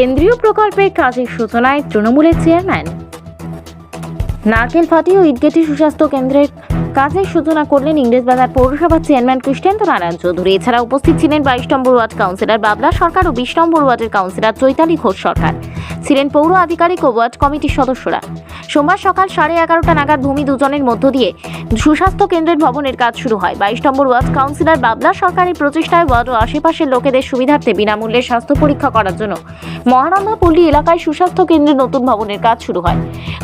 কেন্দ্রীয় প্রকল্পের কাজের সূচনায় তৃণমূলের চেয়ারম্যান। নারকেল ফাটি ও ইটগেটি সুস্বাস্থ্য কেন্দ্রের কাজের সূচনা করলেন ইংরেজবাজার পৌরসভার চেয়ারম্যান কৃষ্ণেন্দ্র নারায়ণ চৌধুরী। এছাড়া উপস্থিত ছিলেন বাইশ নম্বর ওয়ার্ড কাউন্সিলর বাবলা সরকার ও বিশ নম্বর ওয়ার্ডের কাউন্সিলর চৈতালি ঘোষ সরকার। ছিলেন পৌর আধিকারিক ও ওয়ার্ড কমিটির সদস্যরা। সোমবার সকাল সাড়ে এগারোটা নাগাদ ভূমি দুজনের মধ্য দিয়ে সুস্বাস্থ্য কেন্দ্রের ভবনের কাজ শুরু হয়। বাইশ নম্বর ওয়ার্ড কাউন্সিলর বাবলা সরকারের প্রচেষ্টায় ওয়ার্ড ও আশেপাশের লোকেদের সুবিধার্থে বিনামূল্যে স্বাস্থ্য পরীক্ষা করার জন্য মহানন্দা পল্লী এলাকায় সুস্বাস্থ্য কেন্দ্রের নতুন ভবনের কাজ শুরু হয়।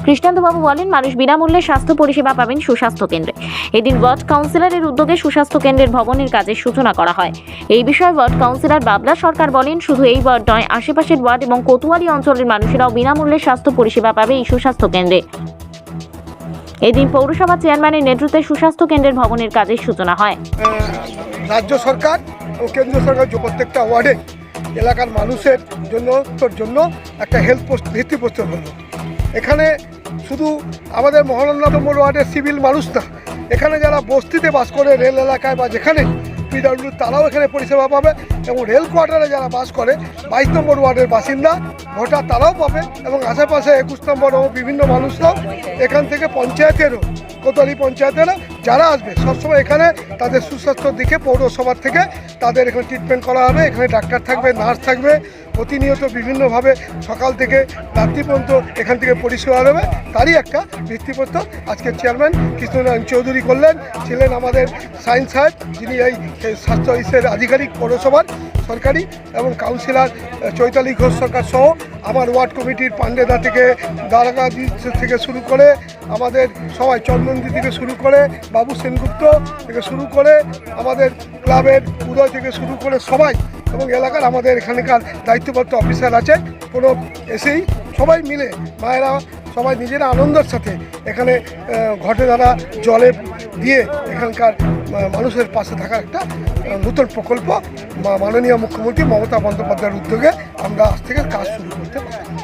কৃষ্ণান্তবাবু বলেন, মানুষ বিনামূল্যে স্বাস্থ্য পরিষেবা পাবেন সুস্বাস্থ্য কেন্দ্রে। এদিন ওয়ার্ড কাউন্সিলরের উদ্যোগে সুস্বাস্থ্য কেন্দ্রের ভবনের কাজের সূচনা করা হয়। এই বিষয়ে ওয়ার্ড কাউন্সিলর বাবলা সরকার বলেন, শুধু এই ওয়ার্ড নয়, আশেপাশের ওয়ার্ড এবং কোতোয়ালি অঞ্চলের মানুষেরাও বিনামূল্যে স্বাস্থ্য পরিষেবা পাবে এই সুস্বাস্থ্য কেন্দ্রে। এদিন পৌরসভা চেয়ারম্যানের নেতৃত্বে সুস্বাস্থ্য কেন্দ্রের ভবনের কাজের সূচনা হয়। রাজ্য সরকার ও কেন্দ্র সরকার যে প্রত্যেকটা ওয়ার্ডে এলাকার মানুষের জন্য জন্য একটা হেলথ পোস্ট ভিত্তিপ্রস্তর হলো। এখানে শুধু আমাদের মহানন্দম ওয়ার্ডের সিভিল মানুষ না, এখানে যারা বস্তিতে বাস করে রেল এলাকায় বা যেখানে পিডাব্লিউ তারাও এখানে পরিষেবা পাবে এবং রেল কোয়ার্টারে যারা বাস করে, বাইশ নম্বর ওয়ার্ডের বাসিন্দা, ভোটার তারাও পাবে এবং আশেপাশে একুশ নম্বর ও বিভিন্ন মানুষরাও এখান থেকে পঞ্চায়েতেরও, কোতোয়ালি পঞ্চায়েতেরও যারা আসবে, সবসময় এখানে তাদের সুস্বাস্থ্যর দিকে পৌরসভার থেকে তাদের এখানে ট্রিটমেন্ট করা হবে, এখানে ডাক্তার থাকবে নার্স থাকবে প্রতিনিয়ত বিভিন্নভাবে সকাল থেকে রাত্রি পর্যন্ত এখান থেকে পরিষেবা দেবে তারই একটা ভিত্তিপ্রস্তর। আজকে চেয়ারম্যান কৃষ্ণনারায়ণ চৌধুরী করলেন। ছিলেন আমাদের সায়েন্স সাহেব যিনি এই স্বাস্থ্য ইসের আধিকারিক, পৌরসভার সরকারি এবং কাউন্সিলর চৈতালি ঘোষ সরকার সহ আমার ওয়ার্ড কমিটির পান্ডেদা থেকে, দারাগাদি থেকে শুরু করে আমাদের সবাই চন্দনদি থেকে শুরু করে, বাবু সেনগুপ্ত থেকে শুরু করে, আমাদের ক্লাবের উদয় থেকে শুরু করে সবাই এবং এলাকার আমাদের এখানকার দায়িত্বপ্রাপ্ত অফিসার আছে কোনো এসেই সবাই মিলে মায়েরা সবাই নিজেরা আনন্দের সাথে এখানে ঘটে দ্বারা জলে দিয়ে এখানকার মানুষের পাশে থাকা একটা নূতন প্রকল্প মাননীয় মুখ্যমন্ত্রী মমতা বন্দ্যোপাধ্যায়ের উদ্যোগে আমরা আজ থেকে কাজ শুরু করতে পারি